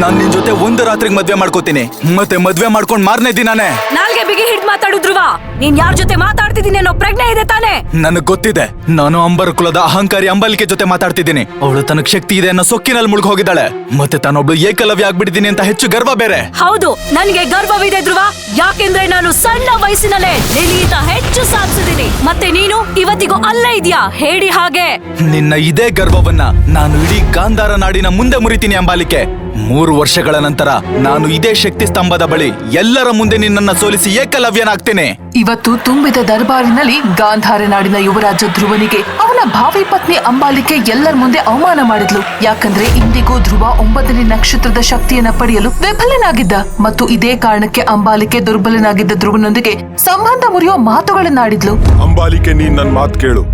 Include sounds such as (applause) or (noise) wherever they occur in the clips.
ನಾನ್ ನಿನ್ ಜೊತೆ ಒಂದು ರಾತ್ರಿಗೆ ಮದ್ವೆ ಮಾಡ್ಕೋತೀನಿ. ಮತ್ತೆ ಮದ್ವೆ ಮಾಡ್ಕೊಂಡ್ ಮಾರನೇ ದಿನಾನೇ ನಾಲ್ಗೆ ಬಿಗಿ ಹಿಡ್ ಮಾತಾಡು ಧ್ರುವ. ನೀನ್ ಯಾರ ಜೊತೆ ಮಾತಾಡ್ತಿದ್ದೀನಿ ಅನ್ನೋ ಪ್ರಜ್ಞೆ ಇದೆ ತಾನೇ. ನನಗ್ ಗೊತ್ತಿದೆ. ನಾನು ಅಂಬರ ಕುಲದ ಅಹಂಕಾರಿ ಅಂಬಲಿಕೆ ಜೊತೆ ಮಾತಾಡ್ತಿದ್ದೀನಿ ಅವಳು ತನಗ್ ಶಕ್ತಿ ಇದೆ ಅನ್ನೋ ಸೊಕ್ಕಿನಲ್ಲಿ ಮುಳುಗ್ ಹೋಗಿದ್ದಾಳೆ. ಮತ್ತೆ ತಾನೊಬ್ಳು ಏಕಲವ್ಯ ಆಗ್ಬಿಟ್ಟಿದ್ದೀನಿ ಅಂತ ಹೆಚ್ಚು ಗರ್ವ ಬೇರೆ. ಹೌದು ನನ್ಗೆ ಗರ್ವವಿದೆ ಧ್ರುವ. ಯಾಕೆಂದ್ರೆ ನಾನು ಸಣ್ಣ ವಯಸ್ಸಿನಲ್ಲೇ ನಿನ್ಗಿಂತ ಹೆಚ್ಚು ಸಾಧಿಸಿದ್ದೀನಿ ಮತ್ತೆ ನೀನು ಇವತ್ತಿಗೂ ಅಲ್ಲೇ ಇದೆಯಾ? ಹೇಳಿ ಹಾಗೆ. ನಿನ್ನ ಇದೇ ಗರ್ವವನ್ನ ನಾನು ಇಡೀ ಗಾಂಧಾರ ನಾಡಿನ ಮುಂದೆ ಮುರಿತೀನಿ ಅಂಬಾಲಿಕೆ. ಮೂರು ವರ್ಷಗಳ ನಂತರ ನಾನು ಇದೇ ಶಕ್ತಿ ಸ್ತಂಭದ ಬಳಿ ಎಲ್ಲರ ಮುಂದೆ ನಿನ್ನನ್ನ ಸೋಲಿಸಿ ಏಕಲವ್ಯನಾಗ್ತೇನೆ. ಇವತ್ತು ತುಂಬಿದ ದರ್ಬಾರಿನಲ್ಲಿ ಗಾಂಧಾರ ನಾಡಿನ ಯುವರಾಜ ಧ್ರುವನಿಗೆ ಅವನ ಭಾವಿ ಪತ್ನಿ ಅಂಬಾಲಿಕೆ ಎಲ್ಲರ ಮುಂದೆ ಅವಮಾನ ಮಾಡಿದ್ಲು. ಯಾಕಂದ್ರೆ ಇಂದಿಗೂ ಧ್ರುವ ಒಂಬತ್ತನೇ ನಕ್ಷತ್ರದ ಶಕ್ತಿಯನ್ನ ಪಡೆಯಲು ವಿಫಲನಾಗಿದ್ದ ಮತ್ತು ಇದೇ ಕಾರಣಕ್ಕೆ ಅಂಬಾಲಿಕೆ ದುರ್ಬಲನಾಗಿದ್ದ ಧ್ರುವನೊಂದಿಗೆ ಸಂಬಂಧ ಮುರಿಯುವ ಮಾತುಗಳನ್ನಾಡಿದ್ಲು ಅಂಬಾಲಿಕೆ ನೀನ್ ನನ್ ಮಾತ್ ಕೇಳು.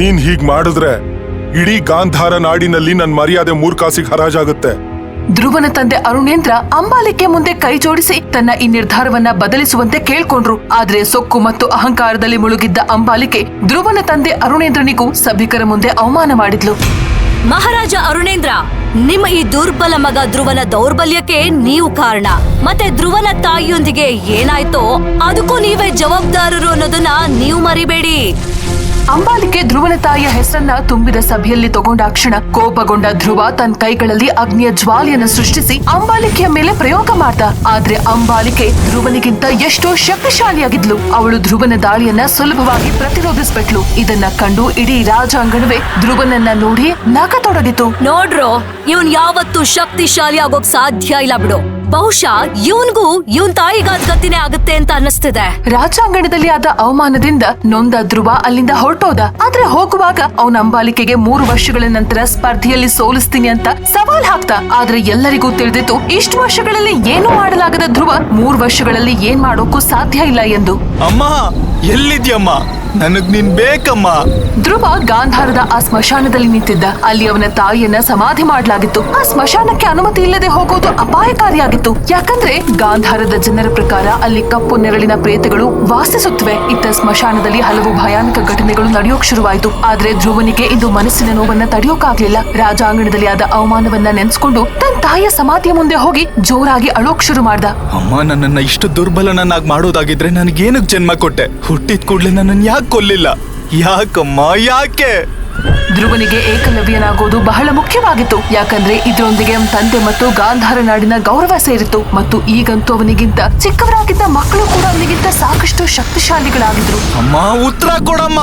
ನೀನ್ ಹೀಗ್ ಮಾಡಿದ್ರೆ ಇಡೀ ಗಾಂಧಾರ ನಾಡಿನಲ್ಲಿ ನನ್ ಮರ್ಯಾದೆ ಮೂರ್ಖಾಸಿಗೆ ಹರಾಜಾಗುತ್ತೆ. ಧ್ರುವನ ತಂದೆ ಅರುಣೇಂದ್ರ ಅಂಬಾಲಿಕೆ ಮುಂದೆ ಕೈ ಜೋಡಿಸಿ ತನ್ನ ಈ ನಿರ್ಧಾರವನ್ನ ಬದಲಿಸುವಂತೆ ಕೇಳ್ಕೊಂಡ್ರು. ಆದ್ರೆ ಸೊಕ್ಕು ಮತ್ತು ಅಹಂಕಾರದಲ್ಲಿ ಮುಳುಗಿದ್ದ ಅಂಬಾಲಿಕೆ ಧ್ರುವನ ತಂದೆ ಅರುಣೇಂದ್ರನಿಗೂ ಸಭಿಕರ ಮುಂದೆ ಅವಮಾನ ಮಾಡಿದ್ಲು. ಮಹಾರಾಜ ಅರುಣೇಂದ್ರ, ನಿಮ್ಮ ಈ ದುರ್ಬಲ ಮಗ ಧ್ರುವನ ದೌರ್ಬಲ್ಯಕ್ಕೆ ನೀವು ಕಾರಣ. ಮತ್ತೆ ಧ್ರುವನ ತಾಯಿಯೊಂದಿಗೆ ಏನಾಯ್ತೋ ಅದಕ್ಕೂ ನೀವೇ ಜವಾಬ್ದಾರರು ಅನ್ನೋದನ್ನ ನೀವು ಮರಿಬೇಡಿ. ಅಂಬಾಲಿಕೆ ಧ್ರುವನ ತಾಯಿಯ ಹೆಸರನ್ನ ತುಂಬಿದ ಸಭೆಯಲ್ಲಿ ತಗೊಂಡಾಕ್ಷಣ ಕೋಪಗೊಂಡ ಧ್ರುವ ತನ್ನ ಕೈಗಳಲ್ಲಿ ಅಗ್ನಿಯ ಜ್ವಾಲೆಯನ್ನು ಸೃಷ್ಟಿಸಿ ಅಂಬಾಲಿಕೆಯ ಮೇಲೆ ಪ್ರಯೋಗ ಮಾಡ್ದ. ಆದ್ರೆ ಅಂಬಾಲಿಕೆ ಧ್ರುವನಿಗಿಂತ ಎಷ್ಟೋ ಶಕ್ತಿಶಾಲಿಯಾಗಿದ್ಲು. ಅವಳು ಧ್ರುವನ ದಾಳಿಯನ್ನ ಸುಲಭವಾಗಿ ಪ್ರತಿರೋಧಿಸ್ಬಿಟ್ಲು. ಇದನ್ನ ಕಂಡು ಇಡೀ ರಾಜಾಂಗಣವೇ ಧ್ರುವನನ್ನ ನೋಡಿ ನಗತೊಡಗಿತು. ನೋಡ್ರೋ, ಇವನ್ ಯಾವತ್ತೂ ಶಕ್ತಿಶಾಲಿ ಆಗೋಕ್ ಸಾಧ್ಯ ಇಲ್ಲ ಬಿಡು. ಬಹುಶಃ ಇವನ್ಗೂ ಇವನ್ ತಾಯಿಗಾದ್ ಗತಿನೇ ಆಗುತ್ತೆ ಅಂತ ಅನ್ನಿಸ್ತಿದೆ. ರಾಜಾಂಗಣದಲ್ಲಿ ಆದ ಅವಮಾನದಿಂದ ನೊಂದ ಧ್ರುವ ಅಲ್ಲಿಂದ ಹೊರಟೋದ. ಆದ್ರೆ ಹೋಗುವಾಗ ಅವನ ಅಂಬಾಲಿಕೆಗೆ ಮೂರು ವರ್ಷಗಳ ನಂತರ ಸ್ಪರ್ಧೆಯಲ್ಲಿ ಸೋಲಿಸ್ತೀನಿ ಅಂತ ಸವಾಲ್ ಹಾಕ್ತ. ಆದ್ರೆ ಎಲ್ಲರಿಗೂ ತಿಳಿದಿತ್ತು ಇಷ್ಟು ವರ್ಷಗಳಲ್ಲಿ ಏನು ಮಾಡಲಾಗದ ಧ್ರುವ ಮೂರು ವರ್ಷಗಳಲ್ಲಿ ಏನ್ ಮಾಡೋಕ್ಕೂ ಸಾಧ್ಯ ಇಲ್ಲ ಎಂದು. ಅಮ್ಮ ಎಲ್ಲಿದ್ಯಮ್ಮ? ನನಗ್ ನೀನ್ ಬೇಕಮ್ಮ. ಧ್ರುವ ಗಾಂಧಾರದ ಆ ಸ್ಮಶಾನದಲ್ಲಿ ನಿಂತಿದ್ದ. ಅಲ್ಲಿ ಅವನ ತಾಯಿಯನ್ನ ಸಮಾಧಿ ಮಾಡಲಾಗಿತ್ತು. ಆ ಸ್ಮಶಾನಕ್ಕೆ ಅನುಮತಿ ಇಲ್ಲದೆ ಹೋಗೋದು ಅಪಾಯಕಾರಿಯಾಗಿತ್ತು. ಯಾಕಂದ್ರೆ ಗಾಂಧಾರದ ಜನರ ಪ್ರಕಾರ ಅಲ್ಲಿ ಕಪ್ಪು ನೆರಳಿನ ಪ್ರೇತಗಳು ವಾಸಿಸುತ್ತವೆ. ಇತ್ತ ಸ್ಮಶಾನದಲ್ಲಿ ಹಲವು ಭಯಾನಕ ಘಟನೆಗಳು ನಡೆಯೋಕ್ ಶುರುವಾಯಿತು. ಆದ್ರೆ ಧ್ರುವನಿಗೆ ಇಂದು ಮನಸ್ಸಿನ ನೋವನ್ನ ತಡೆಯೋಕಾಗ್ಲಿಲ್ಲ. ರಾಜಾಂಗಣದಲ್ಲಿ ಆದ ಅವಮಾನವನ್ನ ನೆನೆಸ್ಕೊಂಡು ತನ್ನ ತಾಯಿಯ ಸಮಾಧಿಯ ಮುಂದೆ ಹೋಗಿ ಜೋರಾಗಿ ಅಳೋಕ್ ಶುರು ಮಾಡ್ದ. ಅಮ್ಮ ನನ್ನನ್ನ ಇಷ್ಟು ದುರ್ಬಲನನ್ನಾಗಿ ಮಾಡೋದಾಗಿದ್ರೆ ನನಗೇನಕ್ ಜನ್ಮ ಕೊಟ್ಟೆ? ಹುಟ್ಟಿದ ಕೂಡ್ಲೆ ನನ್ನನ್ನು ಯಾಕೆ ಕೊಲ್ಲಿಲ್ಲ ಯಾಕಮ್ಮ ಯಾಕೆ? ಧ್ರುವನಿಗೆ ಏಕಲವ್ಯನಾಗೋದು ಬಹಳ ಮುಖ್ಯವಾಗಿತ್ತು. ಯಾಕಂದ್ರೆ ಇದರೊಂದಿಗೆ ಅವನ ತಂದೆ ಮತ್ತು ಗಾಂಧಾರ ನಾಡಿನ ಗೌರವ ಸೇರಿತ್ತು. ಮತ್ತು ಈಗಂತೂ ಅವನಿಗಿಂತ ಚಿಕ್ಕವರಾಗಿದ್ದ ಮಕ್ಕಳು ಕೂಡ ಅವನಿಗಿಂತ ಸಾಕಷ್ಟು ಶಕ್ತಿಶಾಲಿಗಳಾಗಿದ್ರು. ಅಮ್ಮ ಉತ್ತರ ಕೊಡಮ್ಮ.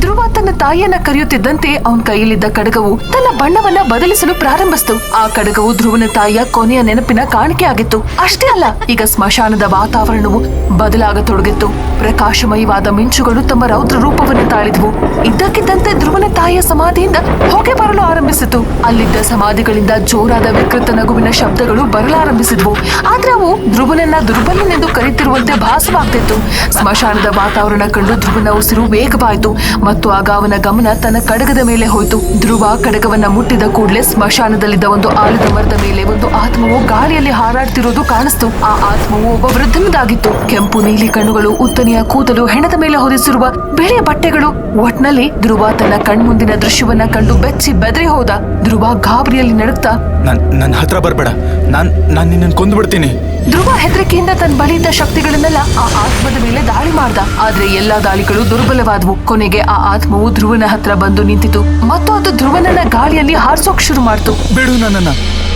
ಧ್ರುವ ತನ್ನ ತಾಯಿಯನ್ನ ಕರೆಯುತ್ತಿದ್ದಂತೆ ಅವನ ಕೈಯಲ್ಲಿದ್ದ ಕಡಗವು ತನ್ನ ಬಣ್ಣವನ್ನ ಬದಲಿಸಲು ಪ್ರಾರಂಭಿಸಿತು. ಆ ಕಡಗವು ಧ್ರುವನ ತಾಯಿಯ ಕೊನೆಯ ನೆನಪಿನ ಕಾಣಿಕೆ ಆಗಿತ್ತು. ಅಷ್ಟೇ ಅಲ್ಲ, ಈಗ ಸ್ಮಶಾನದ ವಾತಾವರಣವು ಬದಲಾಗತೊಡಗಿತ್ತು ಪ್ರಕಾಶಮಯವಾದ ಮಿಂಚುಗಳು ತಮ್ಮ ರೌದ್ರ ರೂಪವನ್ನು ತಾಳಿದ್ವು. ಇದ್ದಕ್ಕಿದ್ದಂತೆ ಧ್ರುವನ ತಾಯಿಯ ಸಮಾಧಿಯಿಂದ ಹೊಗೆ ಬರಲು ಆರಂಭಿಸಿತು. ಅಲ್ಲಿದ್ದ ಸಮಾಧಿಗಳಿಂದ ಜೋರಾದ ವಿಕೃತ ನಗುವಿನ ಶಬ್ದಗಳು ಬರಲಾರಂಭಿಸಿದ್ವು. ಆದ್ರೆ ಅವು ಧ್ರುವನನ್ನ ದುರ್ಬಲನೆಂದು ಕರೆಯುತ್ತಿರುವಂತೆ ಭಾಸವಾಗ್ತಿತ್ತು. ಸ್ಮಶಾನದ ವಾತಾವರಣ ಕಂಡು ಧ್ರುವನ ಉಸಿರು ವೇಗವಾಯಿತು. ಮತ್ತು ಆಗ ಅವನ ಗಮನ ತನ್ನ ಕಡಗದ ಮೇಲೆ ಹೋಯಿತು. ಧ್ರುವ ಕಡಗವನ್ನ ಮುಟ್ಟಿದ ಕೂಡಲೇ ಸ್ಮಶಾನದಲ್ಲಿದ್ದ ಒಂದು ಆಲದ ಮರದ ಮೇಲೆ ಒಂದು ಆತ್ಮವು ಗಾಳಿಯಲ್ಲಿ ಹಾರಾಡ್ತಿರೋದು ಕಾಣಿಸ್ತು. ಆ ಆತ್ಮವು ಒಬ್ಬ ವೃದ್ಧನದಾಗಿತ್ತು. ಕೆಂಪು ನೀಲಿ ಕಣ್ಣುಗಳು, ಉತ್ತನೆಯ ಕೂದಲು, ಹೆಣದ ಮೇಲೆ ಹೊರಿಸಿರುವ ಬಿಳಿಯ ಬಟ್ಟೆಗಳು. ಒಟ್ನಲ್ಲಿ ಧ್ರುವ ತನ್ನ ಕಣ್ಮುಂದಿನ ದೃಶ್ಯವನ್ನ ಕಂಡು ಬೆಚ್ಚಿ ಬೆದರಿ ಹೋದ. ಧ್ರುವ ಗಾಬರಿಯಲ್ಲಿ ನಡುಕ್ತಾ, ನನ್ ನನ್ನ ಹತ್ರ ಬರ್ಬೇಡ. ನಾನ್ ನಾನ್ ನಿನ್ನನ್ನು ಕೊಂದ್ಬಿಡ್ತೀನಿ. ಧ್ರುವ ಹೆದರಿಕೆಯಿಂದ ತನ್ನ ಬಳಿಯಿದ್ದ ಶಕ್ತಿಗಳನ್ನೆಲ್ಲ ಆ ಆತ್ಮದ ಮೇಲೆ ದಾಳಿ ಮಾಡ್ದ. ಆದ್ರೆ ಎಲ್ಲಾ ದಾಳಿಗಳು ದುರ್ಬಲವಾದವು. ಕೊನೆಗೆ ಆ ಆತ್ಮವು ಧ್ರುವನ ಹತ್ರ ಬಂದು ನಿಂತಿತು. ಮತ್ತು ಅದು ಧ್ರುವನನ್ನ ಗಾಳಿಯಲ್ಲಿ ಹಾರಿಸೋಕ್ ಶುರು ಮಾಡ್ತು. ಬಿಡು ನನ್ನನ್ನ.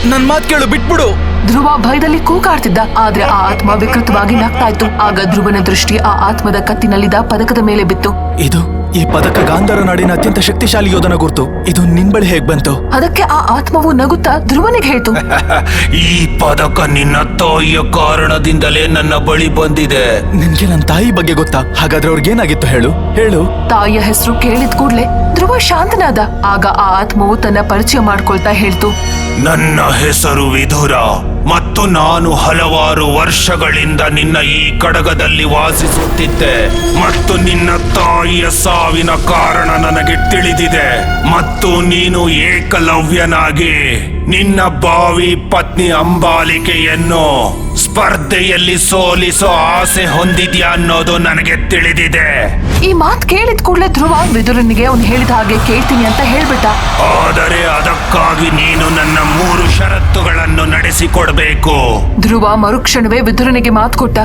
ನನ್ ಮಾತ್ ಕೇಳು ಬಿಟ್ಬಿಡು. ಧ್ರುವ ಭಯದಲ್ಲಿ ಕೂಗಾಡ್ತಿದ್ದ. ಆದ್ರೆ ಆ ಆತ್ಮ ವಿಕೃತವಾಗಿ ನಗ್ತಾ ಇತ್ತು. ಆಗ ಧ್ರುವನ ದೃಷ್ಟಿ ಆ ಆತ್ಮದ ಕತ್ತಿನಲ್ಲಿದ್ದ ಪದಕದ ಮೇಲೆ ಬಿತ್ತು. ಇದು ಈ ಪದಕ ಗಾಂಧರ ನಾಡಿನ ಅತ್ಯಂತ ಶಕ್ತಿಶಾಲಿ ಯೋಧನ ಗುರ್ತು. ಇದು ನಿನ್ ಬಳಿ ಹೇಗ್ ಬಂತು? ಅದಕ್ಕೆ ಆ ಆತ್ಮವು ನಗುತ್ತಾ ಧ್ರುವನಿಗೆ ಹೇಳ್ತು. (laughs) ಈ ಪದಕ ನಿನ್ನ ತಾಯಿಯ ಕಾರಣದಿಂದಲೇ ನನ್ನ ಬಳಿ ಬಂದಿದೆ. ನಿನ್ಗೆ ನನ್ನ ತಾಯಿ ಬಗ್ಗೆ ಗೊತ್ತಾ? ಹಾಗಾದ್ರೆ ಅವ್ರಿಗೇನಾಗಿತ್ತು ಹೇಳು? ಹೇಳು. ತಾಯಿಯ ಹೆಸರು ಕೇಳಿದ ಕೂಡ್ಲೆ ಧ್ರುವ ಶಾಂತನಾದ. ಆಗ ಆ ಆತ್ಮವು ತನ್ನ ಪರಿಚಯ ಮಾಡ್ಕೊಳ್ತಾ ಹೇಳ್ತು. ನನ್ನ ಹೆಸರು ವಿಧುರ. ಮತ್ತು ನಾನು ಹಲವಾರು ವರ್ಷಗಳಿಂದ ನಿನ್ನ ಈ ಕಡಗದಲ್ಲಿ ವಾಸಿಸುತ್ತಿದ್ದೆ. ಮತ್ತು ನಿನ್ನ ತಾಯಿಯ ಸಾವಿನ ಕಾರಣ ನನಗೆ ತಿಳಿದಿದೆ. ಮತ್ತು ನೀನು ಏಕಲವ್ಯನಾಗಿ ನಿನ್ನ ಬಾವಿ ಪತ್ನಿ ಅಂಬಾಲಿಕೆಯನ್ನು ಸ್ಪರ್ಧೆಯಲ್ಲಿ ಸೋಲಿಸೋ ಆಸೆ ಹೊಂದಿದ್ಯಾ ಅನ್ನೋದು ನನಗೆ ತಿಳಿದಿದೆ. ಈ ಮಾತ್ ಕೇಳಿದ ಕೂಡಲೇ ಧ್ರುವ ವಿದುರನಿಗೆ ಅವನು ಹೇಳಿದ ಹಾಗೆ ಕೇಳ್ತೀನಿ ಅಂತ ಹೇಳ್ಬಿಟ್ಟ. ಆದರೆ ಅದಕ್ಕಾಗಿ ನೀನು ನನ್ನ ಮೂರು ಷರತ್ತುಗಳನ್ನು ನಡೆಸಿಕೊಡ್ಬೇಕು. ಧ್ರುವ ಮರುಕ್ಷಣವೇ ವಿದುರನಿಗೆ ಮಾತು ಕೊಟ್ಟ.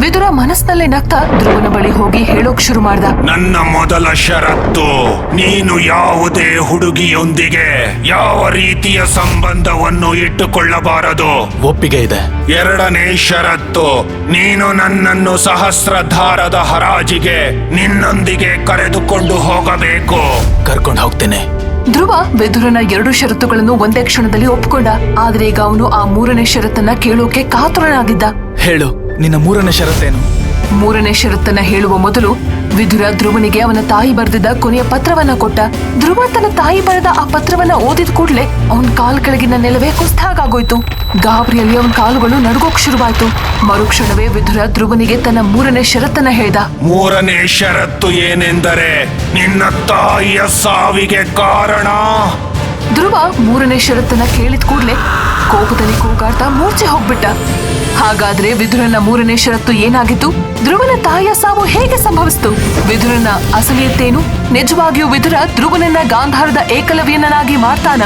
ವಿದುರ ಮನಸ್ಸಿನಲ್ಲೇ ನಗ್ತಾ ಧ್ರುವನ ಬಳಿ ಹೋಗಿ ಹೇಳೋಕ್ ಶುರು ಮಾಡ್ದ. ನನ್ನ ಮೊದಲ ಷರತ್ತು ನೀನು ಯಾವುದೇ ಹುಡುಗಿಯೊಂದಿಗೆ ಯಾವ ರೀತಿಯ ಸಂಬಂಧವನ್ನು ಇಟ್ಟುಕೊಳ್ಳಬಾರದು. ಒಪ್ಪಿಗೆ ಇದೆ. ಎರಡನೇ ಷರತ್ತು ನೀನು ನನ್ನನ್ನು ಸಹಸ್ರಧಾರದ ಹರಾಜಿಗೆ ನಿನ್ನೊಂದಿಗೆ ಕರೆದುಕೊಂಡು ಹೋಗಬೇಕು. ಕರ್ಕೊಂಡು ಹೋಗ್ತೇನೆ. ಧ್ರುವ ವಿದುರನ ಎರಡು ಷರತ್ತುಗಳನ್ನು ಒಂದೇ ಕ್ಷಣದಲ್ಲಿ ಒಪ್ಕೊಂಡ. ಆದ್ರೆ ಈಗ ಅವನು ಆ ಮೂರನೇ ಷರತ್ತನ್ನ ಕೇಳೋಕೆ ಕಾತುರನಾಗಿದ್ದ. ಹೇಳು. ನಿನ್ನ ಮೂರನೇ ಷರತ್ತೇನು? ಮೂರನೇ ಷರತ್ತನ್ನ ಹೇಳುವ ಮೊದಲು ವಿಧುರ ಧ್ರುವನಿಗೆ ಅವನ ತಾಯಿ ಬರೆದಿದ್ದ ಕೊನೆಯ ಪತ್ರವನ್ನ ಕೊಟ್ಟ. ಧ್ರುವ ತನ್ನ ತಾಯಿ ಬರೆದ ಆ ಪತ್ರವನ್ನ ಓದಿದ ಕೂಡಲೇ ಅವನ್ ಕಾಲ್ ಕೆಳಗಿನ ನೆಲವೇ ಕುಸ್ತಾಗೋಯ್ತು ಗಾಬರಿಯಲ್ಲಿ ಅವನ ಕಾಲುಗಳು ನಡುಗೋಕ್ ಶುರುವಾಯ್ತು. ಮರುಕ್ಷಣವೇ ವಿಧುರ ಧ್ರುವನಿಗೆ ತನ್ನ ಮೂರನೇ ಷರತ್ತನ್ನ ಹೇಳ್ದ. ಮೂರನೇ ಷರತ್ತು ಏನೆಂದರೆ ನಿನ್ನ ತಾಯಿಯ ಸಾವಿಗೆ ಕಾರಣ. ಧ್ರುವ ಮೂರನೇ ಷರತ್ತನ್ನ ಕೇಳಿದ ಕೂಡಲೇ ಕೋಪದಲ್ಲಿ ಕೂಗಾಡ್ತಾ ಮೂರ್ಛೆ ಹೋಗ್ಬಿಟ್ಟ. ಹಾಗಾದ್ರೆ ವಿದುರನ ಮೂರನೇ ಷರತ್ತು ಏನಾಗಿತ್ತು? ಧ್ರುವನ ತಾಯಿಯ ಸಾವು ಹೇಗೆ ಸಂಭವಿಸಿತು? ವಿದುರನ ಅಸಲಿಯತ್ತೇನು? ನಿಜವಾಗಿಯೂ ವಿದುರ ಧ್ರುವನನ್ನ ಗಾಂಧಾರದ ಏಕಲವ್ಯನನ್ನಾಗಿ ಮಾಡ್ತಾನ?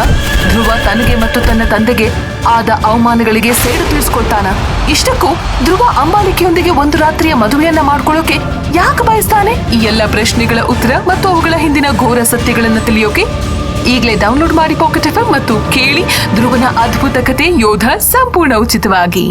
ಧ್ರುವ ತನಗೆ ಮತ್ತು ತನ್ನ ತಂದೆಗೆ ಆದ ಅವಮಾನಗಳಿಗೆ ಸೇಡು ತಿಳಿಸ್ಕೊಳ್ತಾನ ಇಷ್ಟಕ್ಕೂ ಧ್ರುವ ಅಂಬಾಲಿಕೆಯೊಂದಿಗೆ ಒಂದು ರಾತ್ರಿಯ ಮದುವೆಯನ್ನ ಮಾಡ್ಕೊಳ್ಳೋಕೆ ಯಾಕೆ ಬಯಸ್ತಾನೆ? ಈ ಎಲ್ಲ ಪ್ರಶ್ನೆಗಳ ಉತ್ತರ ಮತ್ತು ಅವುಗಳ ಹಿಂದಿನ ಘೋರ ಸತ್ಯಗಳನ್ನು ತಿಳಿಯೋಕೆ ಈಗಲೇ ಡೌನ್ಲೋಡ್ ಮಾಡಿ ಪಾಕೆಟ್ ಎಫ್ ಮತ್ತು ಕೇಳಿ ಧ್ರುವನ ಅದ್ಭುತ ಕತೆ ಯೋಧ ಸಂಪೂರ್ಣ ಉಚಿತವಾಗಿ.